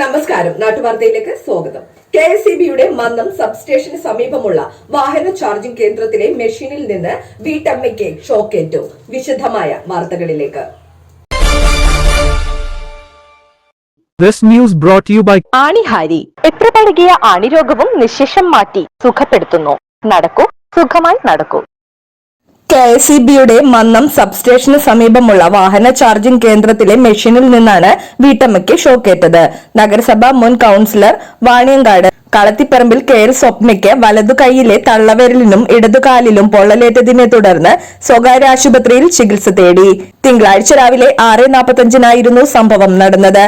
നമസ്കാരം. നാട്ടുവാർത്തയിലേക്ക് സ്വാഗതം. K S E ബിയുടെ മന്നം സബ്സ്റ്റേഷന് സമീപമുള്ള വാഹന ചാർജിംഗ് കേന്ദ്രത്തിലെ മെഷീനിൽ നിന്ന് വീട്ടമ്മയ്ക്ക് ഷോക്കേറ്റു. വിശദമായ വാർത്തകളിലേക്ക്. This news brought to you by ആണിഹാരി. എത്ര പഴകിയ ആണിരോഗവും നിശേഷം മാറ്റി സുഖപ്പെടുത്തുന്നു. നടക്കൂ സുഖമായി നടക്കൂ. കെ എസ് ഇ ബിയുടെ മന്നം സബ്സ്റ്റേഷന് സമീപമുള്ള വാഹന ചാർജിംഗ് കേന്ദ്രത്തിലെ മെഷീനിൽ നിന്നാണ് വീട്ടമ്മയ്ക്ക് ഷോക്കേറ്റത്. നഗരസഭ മുൻ councillor Vaniyankad Kalathiparambil K L സ്വപ്നയ്ക്ക് വലതു കൈയിലെ തള്ളവരലിനും ഇടതുകാലിലും പൊള്ളലേറ്റതിനെ തുടർന്ന് സ്വകാര്യ ആശുപത്രിയിൽ ചികിത്സ തേടി. തിങ്കളാഴ്ച രാവിലെ ആറ് നാൽപ്പത്തഞ്ചിനായിരുന്നു സംഭവം നടന്നത്.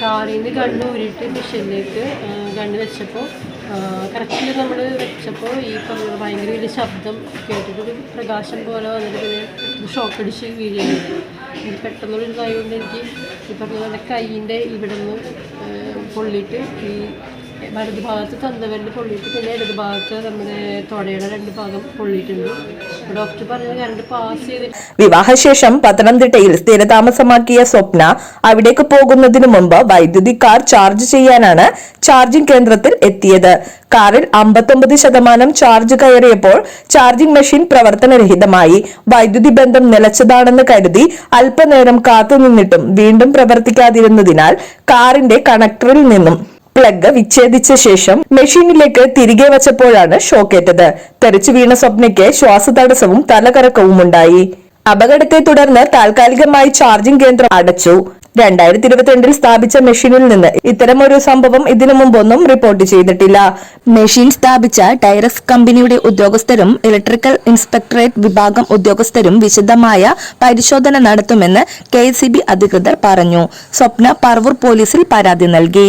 കാറിന് കണ്ണു ഊരിയിട്ട് മിഷനിലേക്ക് കണ്ണ് വെച്ചപ്പോൾ കറക്റ്റിൽ നമ്മൾ വെച്ചപ്പോൾ ഈ പറഞ്ഞ ഭയങ്കര വലിയ ശബ്ദം കേട്ടിട്ട് ഒരു പ്രകാശം പോലെ വന്നിട്ട് പിന്നെ ഷോക്ക് അടിച്ച് വീഴുകയാണ് ഇത് പെട്ടെന്നൊരു ഇതായതുകൊണ്ട് എനിക്ക് ഈ പറഞ്ഞ കൈയിന്റെ ഇവിടെ നിന്ന് പൊള്ളിയിട്ട് ഈ വലത് ഭാഗത്ത് തന്തവരിൽ പൊള്ളിയിട്ട് പിന്നെ ഇടത് ഭാഗത്ത് നമ്മുടെ തൊടയുടെ രണ്ട് ഭാഗം പൊള്ളിയിട്ടുണ്ട്. ഡോക്ടർ പാസ് വിവാഹശേഷം പത്തനംതിട്ടയിൽ സ്ഥിരതാമസമാക്കിയ സ്വപ്ന അവിടേക്ക് പോകുന്നതിനു മുമ്പ് വൈദ്യുതി കാർ ചാർജ് ചെയ്യാനാണ് ചാർജിംഗ് കേന്ദ്രത്തിൽ എത്തിയത്. കാറിൽ അമ്പത്തൊമ്പത് ശതമാനം ചാർജ് കയറിയപ്പോൾ ചാർജിംഗ് മെഷീൻ പ്രവർത്തനരഹിതമായി. വൈദ്യുതി ബന്ധം നിലച്ചതാണെന്ന് കരുതി അല്പനേരം കാത്തുനിന്നിട്ടും വീണ്ടും പ്രവർത്തിക്കാതിരുന്നതിനാൽ കാറിന്റെ കണക്ടറിൽ നിന്നും പ്ലഗ് വിച്ഛേദിച്ച ശേഷം മെഷീനിലേക്ക് തിരികെ വച്ചപ്പോഴാണ് ഷോക്കേറ്റത്. തെറിച്ചു വീണ സ്വപ്നയ്ക്ക് ശ്വാസതടസ്സവും തലകറക്കവും ഉണ്ടായി. അപകടത്തെ തുടർന്ന് താൽക്കാലികമായി ചാർജിംഗ് കേന്ദ്രം അടച്ചു. രണ്ടായിരത്തി ഇരുപത്തിരണ്ടിൽ സ്ഥാപിച്ച മെഷീനിൽ നിന്ന് ഇത്തരമൊരു സംഭവം ഇതിനു മുമ്പൊന്നും റിപ്പോർട്ട് ചെയ്തിട്ടില്ല. മെഷീൻ സ്ഥാപിച്ച ടൈറസ് കമ്പനിയുടെ ഉദ്യോഗസ്ഥരും ഇലക്ട്രിക്കൽ ഇൻസ്പെക്ടറേറ്റ് വിഭാഗം ഉദ്യോഗസ്ഥരും വിശദമായ പരിശോധന നടത്തുമെന്ന് കെ അധികൃതർ പറഞ്ഞു. സ്വപ്ന പർവൂർ പോലീസിൽ പരാതി നൽകി.